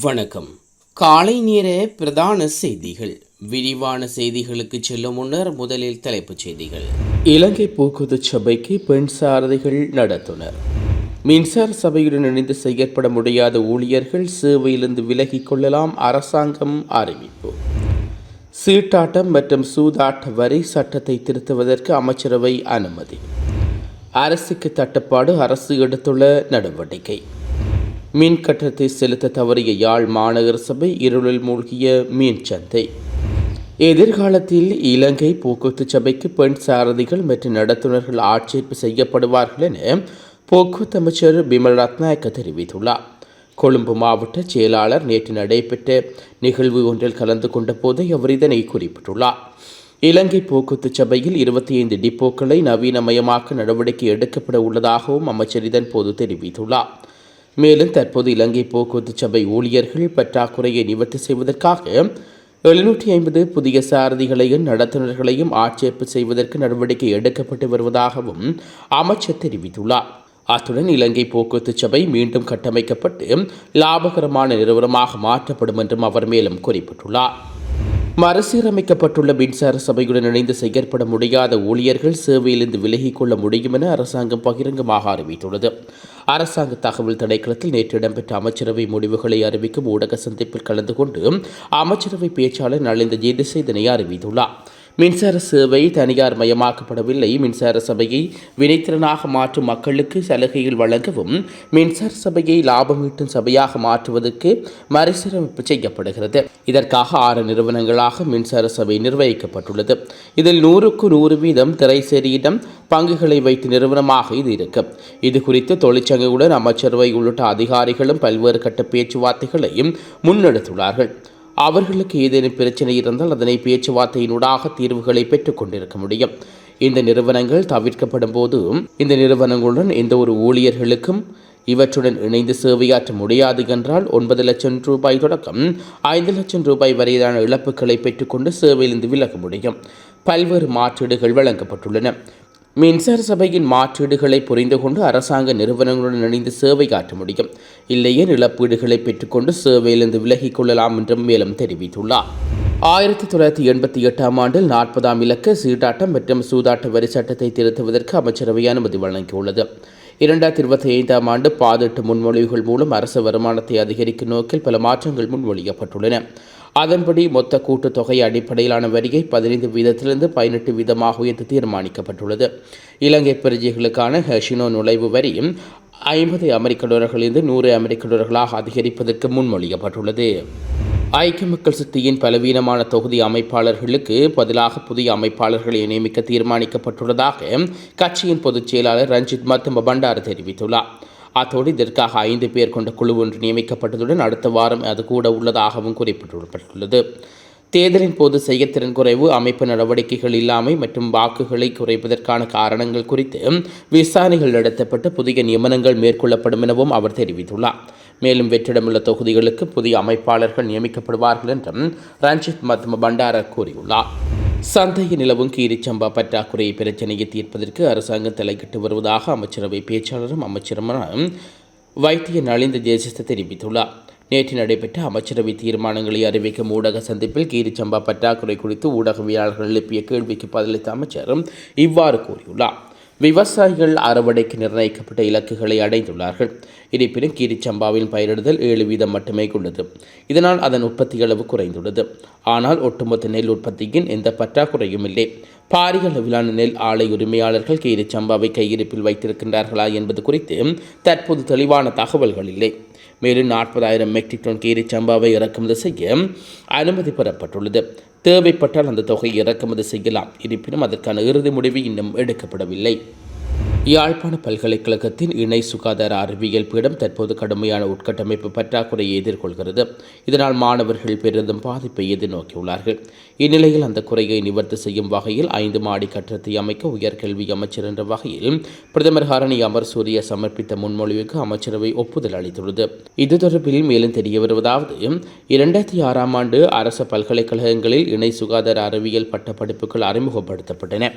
வணக்கம். காலை நேர பிரதான செய்திகள். விரிவான செய்திகளுக்கு செல்லும் முன்னர் முதலில் தலைப்புச் செய்திகள். இலங்கை போக்குவரத்து சபைக்கு பெண் சாரதிகள் நடத்துனர். மின்சார சபையுடன் இணைந்து செயற்பட முடியாத ஊழியர்கள் சேவையிலிருந்து விலகிக் கொள்ளலாம் அரசாங்கம் அறிவிப்பு. சீட்டாட்டம் மற்றும் சூதாட்ட வரி சட்டத்தை திருத்துவதற்கு அமைச்சரவை அனுமதி. அரசுக்கு தட்டுப்பாடு அரசு எடுத்துள்ள நடவடிக்கை. மின் கட்டணத்தை செலுத்த தவறிய யாழ் மாநகர சபை இருளில் மூழ்கிய மீன் சந்தை. எதிர்காலத்தில் இலங்கை போக்குவரத்து சபைக்கு பெண் சாரதிகள் மற்றும் நடத்துனர்கள் ஆட்சேர்ப்பு செய்யப்படுவார்கள் என போக்குவரத்து அமைச்சர் பிமல் ரத்நாயக்க தெரிவித்துள்ளார். கொழும்பு மாவட்ட செயலாளர் நேற்று நடைபெற்ற நிகழ்வு ஒன்றில் கலந்து கொண்ட போது அவர் இதனை குறிப்பிட்டுள்ளார். இலங்கை போக்குவரத்து சபையில் இருபத்தி ஐந்து டிப்போக்களை நவீனமயமாக்க நடவடிக்கை எடுக்கப்பட உள்ளதாகவும் அமைச்சர் இதன்போது தெரிவித்துள்ளார். மேலும் தற்போது இலங்கை போக்குவரத்து சபை ஊழியர்கள் பற்றாக்குறையை நிவர்த்தி செய்வதற்காக எழுநூற்றி ஐம்பது புதிய சாரதிகளையும் நடத்துனர்களையும் ஆட்சேர்ப்பு செய்வதற்கு நடவடிக்கை எடுக்கப்பட்டு வருவதாகவும் அமைச்சர் தெரிவித்துள்ளார். அத்துடன் இலங்கை போக்குவரத்து சபை மீண்டும் கட்டமைக்கப்பட்டு லாபகரமான நிறுவனமாக மாற்றப்படும் என்றும் அவர் மேலும் குறிப்பிட்டுள்ளார். மறுசீரமைக்கப்பட்டுள்ள மின்சார சபையுடன் இணைந்து செயற்பட முடியாத ஊழியர்கள் சேவையிலிருந்து விலகிக் கொள்ள முடியும் என அரசாங்கம் பகிரங்கமாக அறிவித்துள்ளது. அரசாங்க தகவல் திணைக்களத்தில் நேற்று இடம்பெற்ற அமைச்சரவை முடிவுகளை அறிவிக்கும் ஊடக சந்திப்பில் கலந்து கொண்டு அமைச்சரவை பேச்சாளர் நலிந்த ஜேதிசை இதனை அறிவித்துள்ளார். மின்சார சேவை தனியார் மயமாக்கப்படவில்லை. மின்சார சபையை வினைத்திறனாக மாற்றும் மக்களுக்கு சலுகையில் வழங்கவும் மின்சார சபையை லாபம் ஈட்டும் சபையாக மாற்றுவதற்கு மறுசீரமைப்பு செய்யப்படுகிறது. இதற்காக ஆறு நிறுவனங்களாக மின்சார சபை நிர்வகிக்கப்பட்டுள்ளது. இதில் நூறுக்கு நூறு வீதம் திரைசேரியிடம் பங்குகளை வைத்து நிறுவனமாக இது இருக்கும் இது குறித்து தொழிற்சங்கங்களுடன் அமைச்சரவை உள்ளிட்ட அதிகாரிகளும் பல்வேறு கட்ட பேச்சுவார்த்தைகளையும் முன்னெடுத்துள்ளார்கள். அவர்களுக்கு ஏதேனும் பிரச்சனை இருந்தால் அதனை பேச்சுவார்த்தையினூடாக தீர்வுகளை பெற்றுக் கொண்டிருக்க முடியும். இந்த நிறுவனங்கள் தவிர்க்கப்படும் போது இந்த நிறுவனங்களுடன் எந்த ஒரு ஊழியர்களுக்கும் இவற்றுடன் இணைந்து சேவையாற்ற முடியாது என்றால் ஒன்பது லட்சம் ரூபாய் தொடக்கம் ஐந்து லட்சம் ரூபாய் வரையிலான இழப்புகளை பெற்றுக்கொண்டு சேவையிலிருந்து விலக முடியும். பல்வேறு மாற்றீடுகள் வழங்கப்பட்டுள்ளன. மின்சார சபையின் மாற்றீடுகளை புரிந்து கொண்டு அரசாங்க நிறுவனங்களுடன் இணைந்து சேவை காட்ட முடியும். இல்லையே இழப்பீடுகளை பெற்றுக்கொண்டு சேவையிலிருந்து விலகிக் கொள்ளலாம் என்றும் மேலும் தெரிவித்துள்ளார். ஆயிரத்தி தொள்ளாயிரத்தி எண்பத்தி எட்டாம் ஆண்டில் நாற்பதாம் இலக்க சீட்டாட்டம் மற்றும் சூதாட்ட வரி சட்டத்தை திருத்துவதற்கு அமைச்சரவை அனுமதி வழங்கியுள்ளது. இரண்டாயிரத்தி இருபத்தி ஐந்தாம் ஆண்டு பாதிட்டு முன்மொழிவுகள் மூலம் அரசு வருமானத்தை அதிகரிக்கும் நோக்கில் பல மாற்றங்கள் முன்மொழியப்பட்டுள்ளன. அதன்படி மொத்த கூட்டுத்தொகை அடிப்படையிலான வரியை பதினைந்து வீதத்திலிருந்து பதினெட்டு வீதமாக உயர்த்த தீர்மானிக்கப்பட்டுள்ளது. இலங்கை பிரஜைகளுக்கான ஹெஷினோ நுழைவு வரி ஐம்பது அமெரிக்க டாலர்களிலிருந்து நூறு அமெரிக்க டாலர்களாக அதிகரிப்பதற்கு முன்மொழியப்பட்டுள்ளது. ஐக்கிய மக்கள் சக்தியின் பலவீனமான தொகுதி அமைப்பாளர்களுக்கு பதிலாக புதிய அமைப்பாளர்களை நியமிக்க தீர்மானிக்கப்பட்டுள்ளதாக கட்சியின் பொதுச் செயலாளர் ரஞ்சித் மத்தம்ப பண்டார் தெரிவித்துள்ளார். அத்தோடு இதற்காக ஐந்து பேர் கொண்ட குழு ஒன்று நியமிக்கப்பட்டதுடன் அடுத்த வாரம் அது கூட உள்ளதாகவும் குறிப்பிட்டுள்ளது தேர்தலின் போது செயற்திறன் குறைவு அமைப்பு நடவடிக்கைகள் இல்லாமை மற்றும் வாக்குகளை குறைப்பதற்கான காரணங்கள் குறித்து விசாரணைகள் நடத்தப்பட்டு புதிய நியமனங்கள் மேற்கொள்ளப்படும் எனவும் அவர் தெரிவித்துள்ளார். மேலும் வெற்றிடமுள்ள தொகுதிகளுக்கு புதிய அமைப்பாளர்கள் நியமிக்கப்படுவார்கள் என்றும் ரஞ்சித் மத்ம பண்டார கூறியுள்ளார். சந்தையில் நிலவும் கீரிச்சம்பா பற்றாக்குறையை பிரச்சனையை தீர்ப்பதற்கு அரசாங்கம் தலையிட்டு வருவதாக அமைச்சரவை பேச்சாளரும் அமைச்சருமான வைத்திய நலிந்த ஜெயசிஸ்த தெரிவித்துள்ளார். நேற்று நடைபெற்ற அமைச்சரவை தீர்மானங்களை அறிவிக்கும் ஊடக சந்திப்பில் கீரிச்சம்பா பற்றாக்குறை குறித்து ஊடகவியலாளர்கள் எழுப்பிய கேள்விக்கு பதிலளித்த அமைச்சர் இவ்வாறு கூறியுள்ளார். விவசாயிகள் அறுவடைக்கு நிர்ணயிக்கப்பட்ட இலக்குகளை அடைந்துள்ளார்கள். இருப்பினும் கீரிச்சம்பாவின் பயிரிடுதல் ஏழு வீதம் மட்டுமே உள்ளது இதனால் அதன் உற்பத்தி அளவு குறைந்துள்ளது. ஆனால் ஒட்டுமொத்த நெல் உற்பத்தியின் எந்த பற்றாக்குறையும் இல்லை. பாரிய அளவிலான நெல் ஆலை உரிமையாளர்கள் கீரிச்சம்பாவை கையிருப்பில் வைத்திருக்கின்றார்களா என்பது குறித்து தற்போது தெளிவான தகவல்கள் இல்லை. மேலும் நாற்பதாயிரம் மெட்ரிக் டன் கீரி சம்பாவை இறக்குமதி செய்ய அனுமதி பெறப்பட்டுள்ளது. தேவைப்பட்டால் அந்த தொகையை இறக்குமதி செய்யலாம். இருப்பினும் அதற்கான இறுதி முடிவு இன்னும் எடுக்கப்படவில்லை. யாழ்ப்பாண பல்கலைக்கழகத்தின் இணை சுகாதார அறிவியல் பீடம் தற்போது கடுமையான உட்கட்டமைப்பு பற்றாக்குறையை எதிர்கொள்கிறது. இதனால் மாணவர்கள் பெரிதும் பாதிப்பை எதிர்நோக்கியுள்ளார்கள். இந்நிலையில் அந்த குறையை நிவர்த்தி செய்யும் வகையில் ஐந்து மாடி கட்டடத்தை அமைக்க உயர்கல்வி அமைச்சர் என்ற வகையில் பிரதமர் ஹரணி அமர் சூரிய சமர்ப்பித்த முன்மொழிவுக்கு அமைச்சரவை ஒப்புதல் அளித்துள்ளது. இது தொடர்பில் மேலும் தெரிய வருவதாவது இரண்டாயிரத்தி ஆறாம் ஆண்டு அரசு பல்கலைக்கழகங்களில் இணை சுகாதார அறிவியல் பட்டப்படிப்புகள் அறிமுகப்படுத்தப்பட்டன.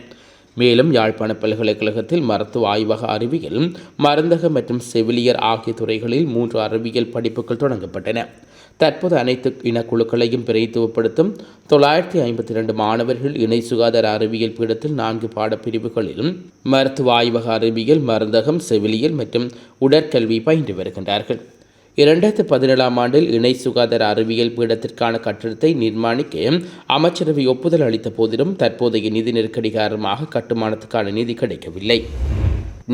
மேலும் யாழ்ப்பாண பல்கலைக்கழகத்தில் மருத்துவ ஆய்வக அறிவியல் மருந்தக மற்றும் செவிலியர் ஆகிய துறைகளில் மூன்று அறிவியல் படிப்புகள் தொடங்கப்பட்டன. தற்போது அனைத்து இனக்குழுக்களையும் பிரதித்துவப்படுத்தும் தொள்ளாயிரத்தி ஐம்பத்தி இரண்டு மாணவர்கள் இணை சுகாதார அறிவியல் பீடத்தில் நான்கு பாடப்பிரிவுகளிலும் மருத்துவ ஆய்வக அறிவியல் மருந்தகம் செவிலியல் மற்றும் உடற்கல்வி பயின்று வருகின்றார்கள். இரண்டாயிரத்தி பதினேழாம் ஆண்டில் இணை சுகாதார அறிவியல் பீடத்திற்கான கட்டிடத்தை நிர்மாணிக்க அமைச்சரவை ஒப்புதல் அளித்த போதிலும் தற்போதைய நிதி நெருக்கடி காரணமாக கட்டுமானத்துக்கான நிதி கிடைக்கவில்லை.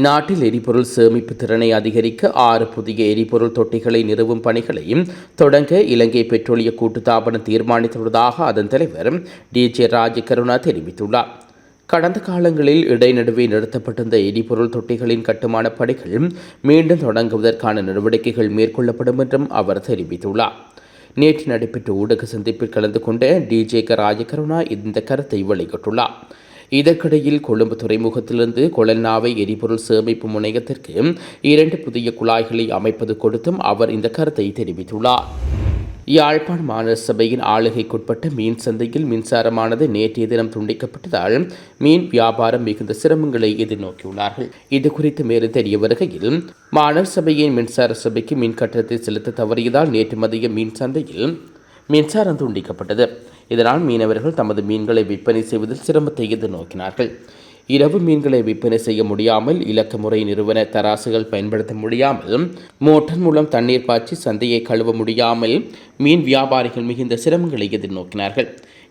நாட்டில் எரிபொருள் சேமிப்பு திறனை அதிகரிக்க ஆறு புதிய எரிபொருள் தொட்டிகளை நிறுவும் பணிகளையும் தொடங்க இலங்கை பெட்ரோலிய கூட்டுத்தாபனம் தீர்மானித்துள்ளதாக அதன் தலைவர் டி ஜே ராஜகருணா தெரிவித்துள்ளார். கடந்த காலங்களில் இடைநடுவே நிறுத்தப்பட்டிருந்த எரிபொருள் தொட்டிகளின் கட்டுமான பணிகள் மீண்டும் தொடங்குவதற்கான நடவடிக்கைகள் மேற்கொள்ளப்படும் என்றும் அவர் தெரிவித்துள்ளார். நேற்று நடைபெற்ற ஊடக சந்திப்பில் கலந்து கொண்ட டிஜே ராஜகருணா இந்த கருத்தை வெளியிட்டுள்ளார். இதற்கிடையில் கொழும்பு துறைமுகத்திலிருந்து கொலன்னாவை எரிபொருள் சேமிப்பு முனையத்திற்கு இரண்டு புதிய குழாய்களை அமைப்பது கொடுத்தும் அவர் இந்த கருத்தை தெரிவித்துள்ளார். யாழ்ப்பாண் மாநகர சபையின் ஆளுகைக்குட்பட்ட மீன் சந்தையில் மின்சாரமானது நேற்றைய தினம் துண்டிக்கப்பட்டதால் மீன் வியாபாரம் மிகுந்த சிரமங்களை எதிர்நோக்கியுள்ளார்கள். இது குறித்து மேலும் தெரிய வருகையில் மாநகர சபையின் மின்சார சபைக்கு மின் கட்டணத்தை செலுத்த தவறியதால் நேற்று மதிய மீன் சந்தையில் மின்சாரம் துண்டிக்கப்பட்டது. இதனால் மீனவர்கள் தமது மீன்களை விற்பனை செய்வதில் சிரமத்தை எதிர்நோக்கினார்கள். இரவு மீன்களை விற்பனை செய்ய முடியாமல் இலக்க முறை நிறுவன தராசுகள் பயன்படுத்த முடியாமல் மோட்டர் மூலம் தண்ணீர் பாய்ச்சி சந்தையை கழுவ முடியாமல் மீன் வியாபாரிகள் மிகுந்த சிரமங்களை எதிர்நோக்கினார்கள்.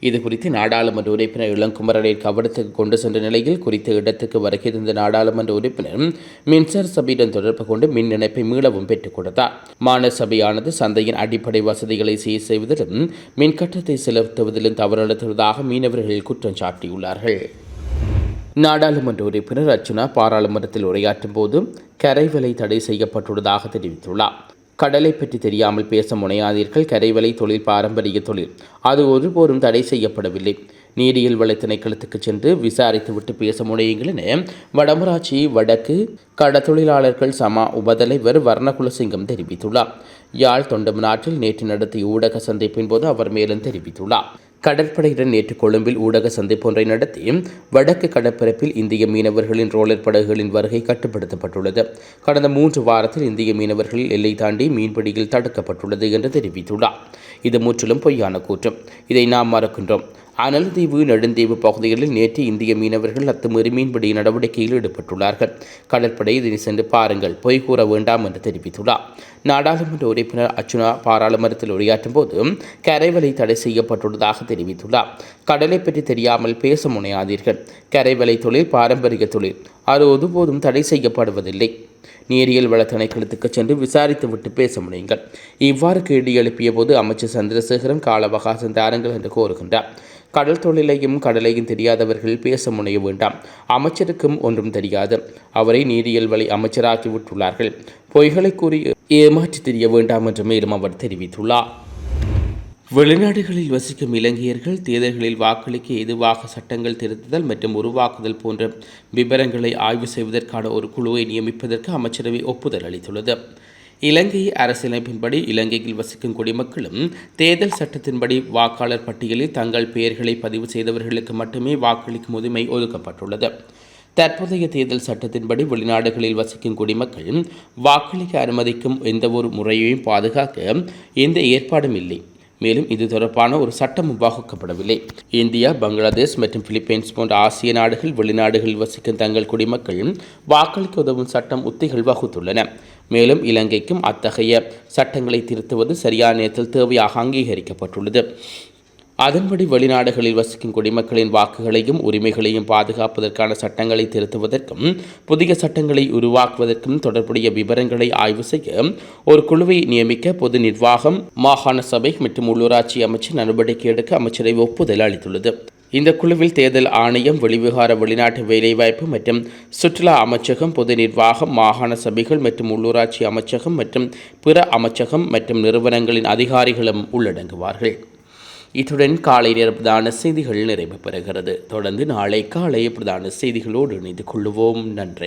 இது குறித்து நாடாளுமன்ற உறுப்பினர் இளங்குமரனை கவனத்துக்கு கொண்டு சென்ற நிலையில் குறித்த இடத்துக்கு வருகை தந்த நாடாளுமன்ற உறுப்பினர் மின்சார சபையுடன் தொடர்பு கொண்டு மின் இணைப்பை மீளவும் பெற்றுக் கொடுத்தார். மாநில சபையானது சந்தையின் அடிப்படை வசதிகளை சீர் செய்வதிலும் மின் கட்டத்தை செலுத்துவதிலும் நடத்துவதாக மீனவர்கள் குற்றம் சாட்டியுள்ளார்கள். நாடாளுமன்ற உறுப்பினர் அர்ச்சுனா பாராளுமன்றத்தில் உரையாற்றும் போது கரைவலை தடை செய்யப்பட்டுள்ளதாக தெரிவித்துள்ளார். கடலை பற்றி தெரியாமல் பேச முனையாதீர்கள். கரைவலை தொழில் பாரம்பரிய தொழில். அது ஒருபோரும் தடை செய்யப்படவில்லை. நீரியல் வள திணைக்களத்துக்கு சென்று விசாரித்துவிட்டு பேச முனையுங்கள் என வடமராட்சி வடக்கு கடத்தொழிலாளர்கள் சமா உபதலைவர் வர்ணகுலசிங்கம் தெரிவித்துள்ளார். யாழ் தொண்டம் நாட்டில் நேற்று நடத்திய ஊடக சந்திப்பின் போது அவர் மேலும் தெரிவித்துள்ளார். கடற்படையுடன் நேற்று கொழும்பில் ஊடக சந்திப்பொன்றை நடத்தி வடக்கு கடற்பரப்பில் இந்திய மீனவர்களின் ரோலர் படகுகளின் வருகை கட்டுப்படுத்தப்பட்டுள்ளது. கடந்த மூன்று வாரத்தில் இந்திய மீனவர்கள் எல்லை தாண்டி மீன்பிடியில் தடுக்கப்பட்டுள்ளது என்று தெரிவித்துள்ளார். இது முற்றிலும் பொய்யான கூற்றம் இதை நாம் மறக்கின்றோம். அனல்தீவு நெடுந்தீவு பகுதிகளில் நேற்று இந்திய மீனவர்கள் அத்துமீறி மீன்பிடி நடவடிக்கையில் ஈடுபட்டுள்ளார்கள். கடற்படை இதனை சென்று பாருங்கள் பொய் கூற வேண்டாம் என்று தெரிவித்துள்ளார். நாடாளுமன்ற உறுப்பினர் அச்சுனா பாராளுமன்றத்தில் உரையாற்றும் போது கரைவலை தடை செய்யப்பட்டுள்ளதாக தெரிவித்துள்ளார். கடலை பற்றி தெரியாமல் பேச முனையாதீர்கள். கரைவலை தொழில் பாரம்பரிய தொழில் அது ஒருபோதும் தடை செய்யப்படுவதில்லை. நீரியல் வள திணைக்களத்துக்கு சென்று விசாரித்துவிட்டு பேச முடியுங்கள் இவ்வாறு கேள்வி எழுப்பிய போது அமைச்சர் சந்திரசேகரன் கால அவகாசம் தாருங்கள் என்று கோருகின்றார். கடல் தொழிலையும் கடலையும் தெரியாதவர்கள் பேச முனைய வேண்டாம். அமைச்சருக்கும் ஒன்றும் தெரியாது. அவரை நீரியல் வழி அமைச்சராக்கி விட்டுள்ளார்கள். பொய்களை கூறி ஏமாற்றி தெரிய வேண்டாம் என்று மேலும் அவர் தெரிவித்துள்ளார். வெளிநாடுகளில் வசிக்கும் இலங்கையர்கள் தேர்தல்களில் வாக்களிக்க எதுவாக சட்டங்கள் திருத்துதல் மற்றும் உருவாக்குதல் போன்ற விவரங்களை ஆய்வு செய்வதற்கான ஒரு குழுவை நியமிப்பதற்கு அமைச்சரவை ஒப்புதல் அளித்துள்ளது. இலங்கை அரசியலமைப்பின்படி இலங்கையில் வசிக்கும் குடிமக்களும் தேர்தல் சட்டத்தின்படி வாக்காளர் பட்டியலில் தங்கள் பெயர்களை பதிவு செய்தவர்களுக்கு மட்டுமே வாக்களிக்கும் உரிமை ஒதுக்கப்பட்டுள்ளது. தற்போதைய தேர்தல் சட்டத்தின்படி வெளிநாடுகளில் வசிக்கும் குடிமக்கள் வாக்களிக்க அனுமதிக்கும் எந்தவொரு முறையையும் பாதுகாக்க எந்த ஏற்பாடும் இல்லை. மேலும் இது தொடர்பான ஒரு சட்டம் உருவாக்கப்படவில்லை இந்தியா பங்களாதேஷ் மற்றும் பிலிப்பைன்ஸ் போன்ற ஆசிய நாடுகள் வெளிநாடுகளில் வசிக்கும் தங்கள் குடிமக்கள் வாக்களிக்க உதவும் சட்டம் உத்திகள் வகுத்துள்ளன. மேலும் இலங்கைக்கும் அத்தகைய சட்டங்களை திருத்துவது சரியான நேரத்தில் தேவையாக அங்கீகரிக்கப்பட்டுள்ளது. அதன்படி வெளிநாடுகளில் வசிக்கும் குடிமக்களின் வாக்குகளையும் உரிமைகளையும் பாதுகாப்பதற்கான சட்டங்களை திருத்துவதற்கும் புதிய சட்டங்களை உருவாக்குவதற்கும் தொடர்புடைய விவரங்களை ஆய்வு செய்ய ஒரு குழுவை நியமிக்க பொது நிர்வாகம் மாகாண சபை மற்றும் உள்ளூராட்சி அமைச்சர் நடவடிக்கை எடுக்க அமைச்சரை ஒப்புதல் அளித்துள்ளது. இந்த குழுவில் தேர்தல் ஆணையம் வெளிவிகார வெளிநாட்டு வேலைவாய்ப்பு மற்றும் சுற்றுலா அமைச்சகம் பொது நிர்வாகம் மாகாண சபைகள் மற்றும் உள்ளூராட்சி அமைச்சகம் மற்றும் பிற அமைச்சகம் மற்றும் நிறுவனங்களின் அதிகாரிகளும் உள்ளடங்குவார்கள். இத்துடன் காலை நேர பிரதான செய்திகள் நிறைவு பெறுகிறது. தொடர்ந்து நாளை காலை பிரதான செய்திகளோடு இணைந்து கொள்வோம். நன்றி.